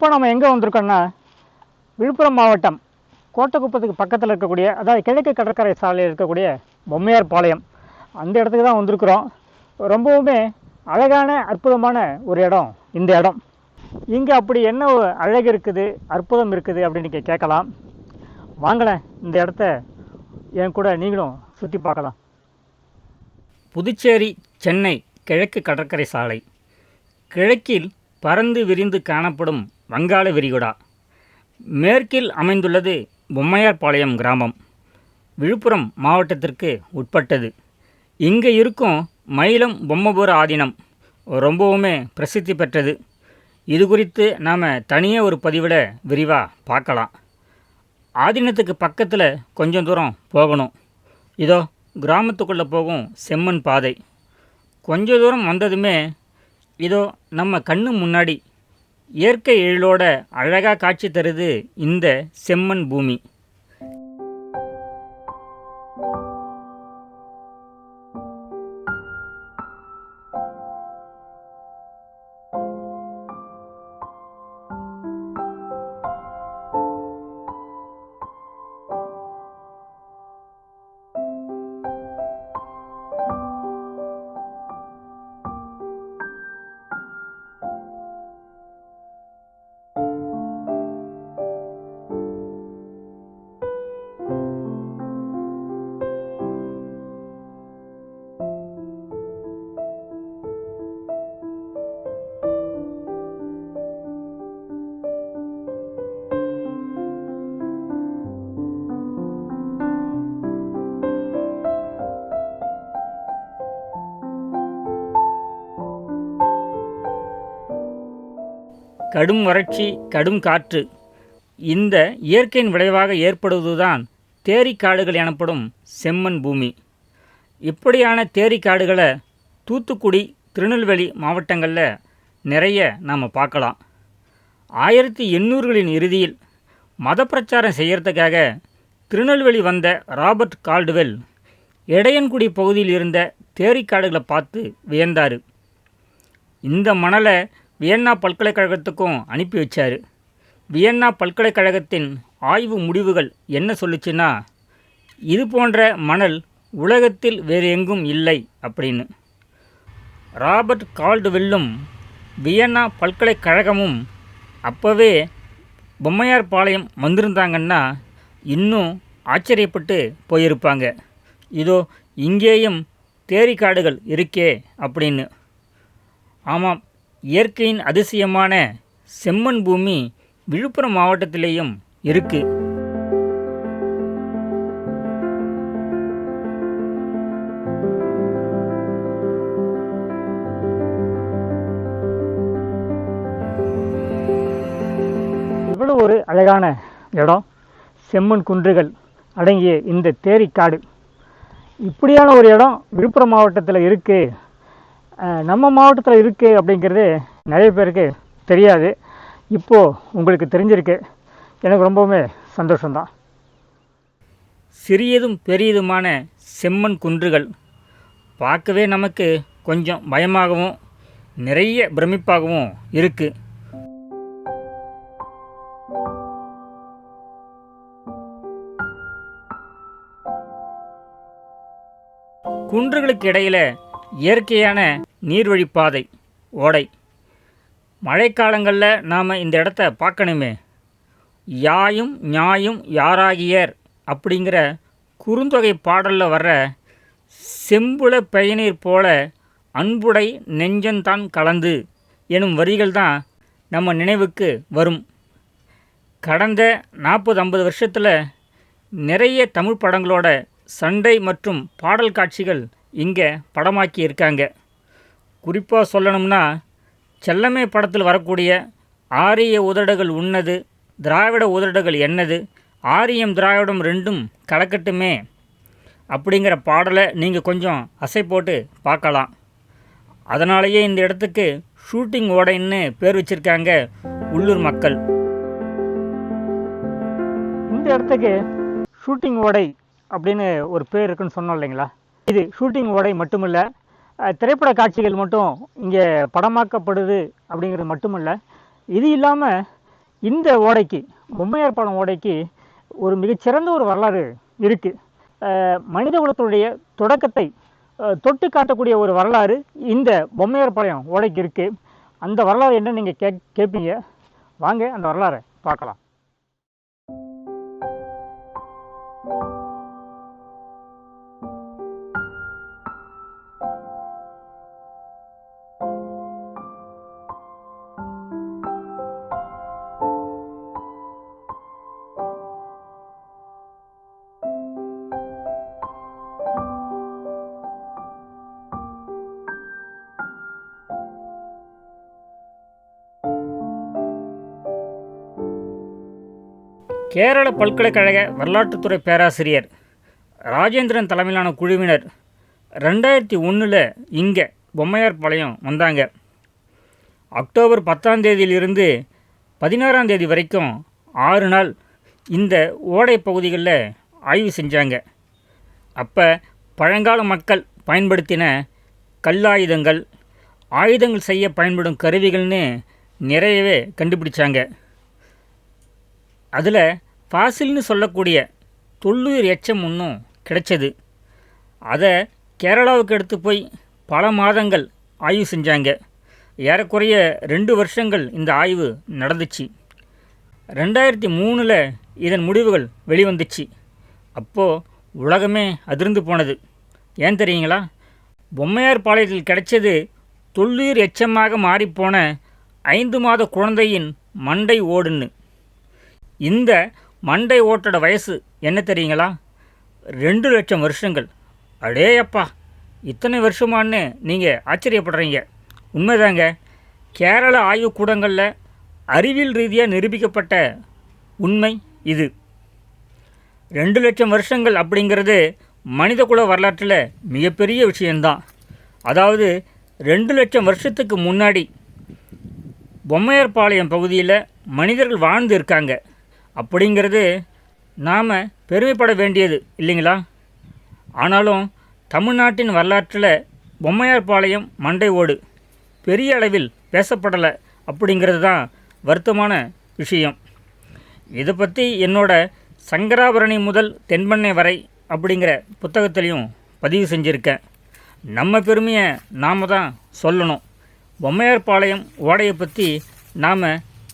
இப்போ நம்ம எங்கே வந்திருக்கோம்னா விழுப்புரம் மாவட்டம் கோட்டக்குப்பத்துக்கு பக்கத்தில் இருக்கக்கூடிய அதாவது கிழக்கு கடற்கரை சாலையில் இருக்கக்கூடிய பொம்மையார் பாளையம். அந்த இடத்துக்கு தான் வந்திருக்கிறோம். ரொம்பவுமே அழகான அற்புதமான ஒரு இடம் இந்த இடம். இங்கே அப்படி என்ன ஒரு அழகு இருக்குது அற்புதம் இருக்குது அப்படின்னு நீங்கள் கேட்கலாம். வாங்களேன் இந்த இடத்த என் கூட நீங்களும் சுற்றி பார்க்கலாம். புதுச்சேரி சென்னை கிழக்கு கடற்கரை சாலை. கிழக்கில் பறந்து விரிந்து காணப்படும் வங்காள விரிகுடா. மேற்கில் அமைந்துள்ளது பொம்மையார்பாளையம் கிராமம். விழுப்புரம் மாவட்டத்திற்கு உட்பட்டது. இங்கே இருக்கும் மயிலம் பொம்மபுர ஆதீனம் ரொம்பவுமே பிரசித்தி பெற்றது. இது குறித்து நாம் தனியாக ஒரு பதிவில் விரிவாக பார்க்கலாம். ஆதீனத்துக்கு பக்கத்தில் கொஞ்சம் தூரம் போகணும். இதோ கிராமத்துக்குள்ளே போகும் செம்மண் பாதை. கொஞ்ச தூரம் வந்ததுமே இதோ நம்ம கண்ணு முன்னாடி இயற்கை எழிலோட அழகாக காட்சி தருது இந்த செம்மண் பூமி. கடும் வறட்சி கடும் காற்று. இந்த இயற்கையின் விளைவாக ஏற்படுவதுதான் தேரிக்காடுகள் எனப்படும் செம்மண் பூமி. இப்படியான தேரிக்காடுகளை தூத்துக்குடி திருநெல்வேலி மாவட்டங்களில் நிறைய நாம் பார்க்கலாம். ஆயிரத்தி எண்ணூறுகளின் இறுதியில் மத பிரச்சாரம் செய்யறதுக்காக திருநெல்வேலி வந்த ராபர்ட் கால்டுவெல் இடையன்குடி பகுதியில் இருந்த தேரிக்காடுகளை பார்த்து வியந்தார். இந்த மணலை வியன்னா பல்கலைக்கழகத்துக்கும் அனுப்பி வச்சார். வியன்னா பல்கலைக்கழகத்தின் ஆய்வு முடிவுகள் என்ன சொல்லுச்சுன்னா இது போன்ற மணல் உலகத்தில் வேறு எங்கும் இல்லை அப்படின்னு. ராபர்ட் கால்டுவெல்லும் வியன்னா பல்கலைக்கழகமும் அப்போவே பொம்மையார் பாளையம் வந்திருந்தாங்கன்னா இன்னும் ஆச்சரியப்பட்டு போயிருப்பாங்க. இதோ இங்கேயும் தேரிக்காடுகள் இருக்கே அப்படின்னு. ஆமாம் இயற்கையின் அதிசயமான செம்மண் பூமி விழுப்புரம் மாவட்டத்திலேயும் இருக்கு. இவ்வளவு ஒரு அழகான இடம். செம்மண் குன்றுகள் அடங்கிய இந்த தேரிக்காடு. இப்படியான ஒரு இடம் விழுப்புரம் மாவட்டத்தில் இருக்குது நம்ம மாவட்டத்தில் இருக்குது அப்படிங்கிறது நிறைய பேருக்கு தெரியாது. இப்போது உங்களுக்கு தெரிஞ்சிருக்கு. எனக்கு ரொம்பவுமே சந்தோஷம்தான். சிறியதும் பெரியதுமான செம்மண் குன்றுகள் பார்க்கவே நமக்கு கொஞ்சம் பயமாகவும் நிறைய பிரமிப்பாகவும் இருக்குது குன்றுகளுக்கு இடையில இயற்கையான நீர்வழிப்பாதை ஓடை. மழைக்காலங்களில் நாம் இந்த இடத்த பார்க்கணுமே. யாயும் ஞாயும் யாராகியர் அப்படிங்கிற குறுந்தொகை பாடலில் வர்ற செம்புல பயனீர் போல அன்புடை நெஞ்சந்தான் கலந்து எனும் வரிகள் தான் நம்ம நினைவுக்கு வரும். கடந்த நாற்பது ஐம்பது வருஷத்தில் நிறைய தமிழ் படங்களோட சண்டை மற்றும் பாடல் காட்சிகள் இங்கே படமாக்கி இருக்காங்க குறிப்பாக சொல்லணும்னா செல்லமே படத்தில் வரக்கூடிய ஆரிய உதடுகள் உன்னது திராவிட உதடுகள் என்னது ஆரியம் திராவிடம் ரெண்டும் கலக்கட்டுமே அப்படிங்கிற பாடலை நீங்கள் கொஞ்சம் அசை போட்டு பார்க்கலாம். அதனாலேயே இந்த இடத்துக்கு ஷூட்டிங் ஓடைன்னு பேர் வச்சுருக்காங்க உள்ளூர் மக்கள். இந்த இடத்துக்கு ஷூட்டிங் ஓடை அப்படின்னு ஒரு பேர் இருக்குன்னு சொன்னோம் இல்லைங்களா? இது ஷூட்டிங் ஓடை மட்டுமில்ல திரைப்பட காட்சிகள் மட்டும் இங்கே படமாக்கப்படுது அப்படிங்கிறது மட்டுமல்ல. இது இல்லாமல் இந்த ஓடைக்கு பொம்மையார் படம் ஓடைக்கு ஒரு மிகச்சிறந்த ஒரு வரலாறு இருக்குது மனித குலத்துடைய தொடக்கத்தை தொட்டு காட்டக்கூடிய ஒரு வரலாறு இந்த பொம்மையார் பாளையம் ஓடைக்கு இருக்குது அந்த வரலாறு என்ன நீங்கள் கே கேட்பீங்க வாங்க அந்த வரலாறை பார்க்கலாம். கேரள பல்கலைக்கழக வரலாற்றுத்துறை பேராசிரியர் ராஜேந்திரன் தலைமையிலான குழுவினர் ரெண்டாயிரத்தி ஒன்றில் இங்கே பொம்மையார் பாளையம் வந்தாங்க. அக்டோபர் பத்தாம் தேதியிலிருந்து பதினாறாம் தேதி வரைக்கும் ஆறு நாள் இந்த ஓடை பகுதிகளில் ஆய்வு செஞ்சாங்க. அப்போ பழங்கால மக்கள் பயன்படுத்தின கல்லாயுதங்கள் ஆயுதங்கள் செய்ய பயன்படும் கருவிகள்னு நிறையவே கண்டுபிடிச்சாங்க. அதில் ஃபாசில்னு சொல்லக்கூடிய தொல்லுயிர் எச்சம் ஒன்றும் கிடைச்சது. அதை கேரளாவுக்கு எடுத்து போய் பல மாதங்கள் ஆய்வு செஞ்சாங்க. ஏறக்குறைய ரெண்டு வருஷங்கள் இந்த ஆய்வு நடந்துச்சு. ரெண்டாயிரத்தி மூணில் இதன் முடிவுகள் வெளிவந்துச்சு. அப்போது உலகமே அதிர்ந்து போனது. ஏன் தெரியுங்களா? பொம்மையார் பாளையத்தில் கிடைச்சது தொல்லுயிர் எச்சமாக மாறிப்போன ஐந்து மாத குழந்தையின் மண்டை ஓடுன்னு. இந்த மண்டை ஓட்டோட வயசு என்ன தெரியுங்களா? ரெண்டு லட்சம் வருஷங்கள். அடேயப்பா இத்தனை வருஷமான்னு நீங்கள் ஆச்சரியப்படுறீங்க. உண்மைதாங்க. கேரள ஆய்வுக்கூடங்களில் அறிவியல் ரீதியாக நிரூபிக்கப்பட்ட உண்மை இது. ரெண்டு லட்சம் வருஷங்கள் அப்படிங்கிறது மனிதகுல வரலாற்றில் மிகப்பெரிய விஷயந்தான் அதாவது ரெண்டு லட்சம் வருஷத்துக்கு முன்னாடி பொம்மையார்பாளையம் பகுதியில் மனிதர்கள் வாழ்ந்து இருக்காங்க. அப்படிங்கிறது நாம் பெருமைப்பட வேண்டியது இல்லைங்களா? ஆனாலும் தமிழ்நாட்டின் வரலாற்றில் பொம்மையார்பாளையம் மண்டை ஓடு பெரிய அளவில் பேசப்படலை அப்படிங்கிறது தான் வருத்தமான விஷயம். இதை பற்றி என்னோட சங்கராபரணி முதல் தென்பண்ணை வரை அப்படிங்கிற புத்தகத்திலையும் பதிவு செஞ்சுருக்கேன். நம்ம பெருமையை நாம் தான் சொல்லணும். பொம்மையார்பாளையம் ஓடையை பற்றி நாம்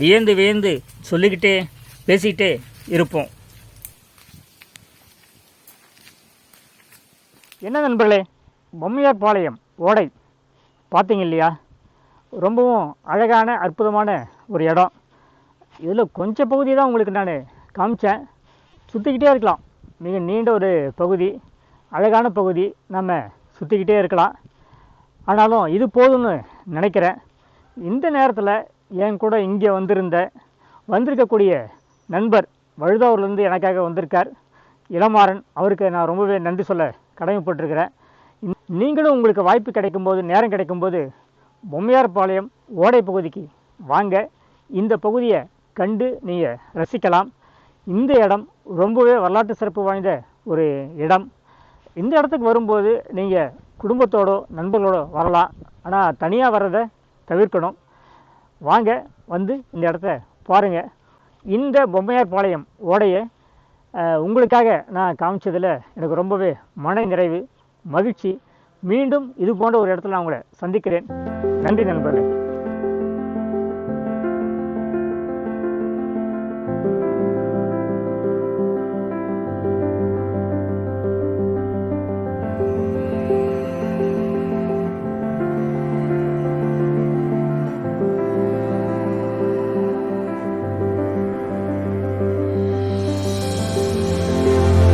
வியந்து வியந்து சொல்லிக்கிட்டே பேசிக்கிட்டே இருப்போம். என்ன நண்பர்களே பொம்மையார் பாளையம் ஓடை. பார்த்தீங்க இல்லையா? ரொம்பவும் அழகான அற்புதமான ஒரு இடம். இதில் கொஞ்சம் பகுதி தான் உங்களுக்கு நான் காமிச்சேன். சுற்றிக்கிட்டே இருக்கலாம். மிக நீண்ட ஒரு பகுதி அழகான பகுதி. நம்ம சுற்றிக்கிட்டே இருக்கலாம். ஆனாலும் இது போதும்னு நினைக்கிறேன். இந்த நேரத்தில் என் கூட இங்கே வந்திருந்த வந்திருக்கக்கூடிய நண்பர் வழுதாவூர்லேருந்து எனக்காக வந்திருக்கார். இளமாறன் அவருக்கு நான் ரொம்பவே நன்றி சொல்ல கடமைப்பட்டிருக்கிறேன். நீங்களும் உங்களுக்கு வாய்ப்பு கிடைக்கும்போது நேரம் கிடைக்கும்போது பொம்மையார்பாளையம் ஓடை பகுதிக்கு வாங்க. இந்த பகுதியை கண்டு நீங்கள் ரசிக்கலாம். இந்த இடம் ரொம்பவே வரலாற்று சிறப்பு வாய்ந்த ஒரு இடம். இந்த இடத்துக்கு வரும்போது நீங்கள் குடும்பத்தோடோ நண்பர்களோடோ வரலாம். ஆனால் தனியாக வர்றதை தவிர்க்கணும். வாங்க வந்து இந்த இடத்த பாருங்கள் இந்த பொம்மையார் பாளையம் ஓடையை உங்களுக்காக நான் காமிச்சதில் எனக்கு ரொம்பவே மன நிறைவு மகிழ்ச்சி. மீண்டும் இது போன்ற ஒரு இடத்துல நான் உங்களை சந்திக்கிறேன். நன்றி நண்பர்களே.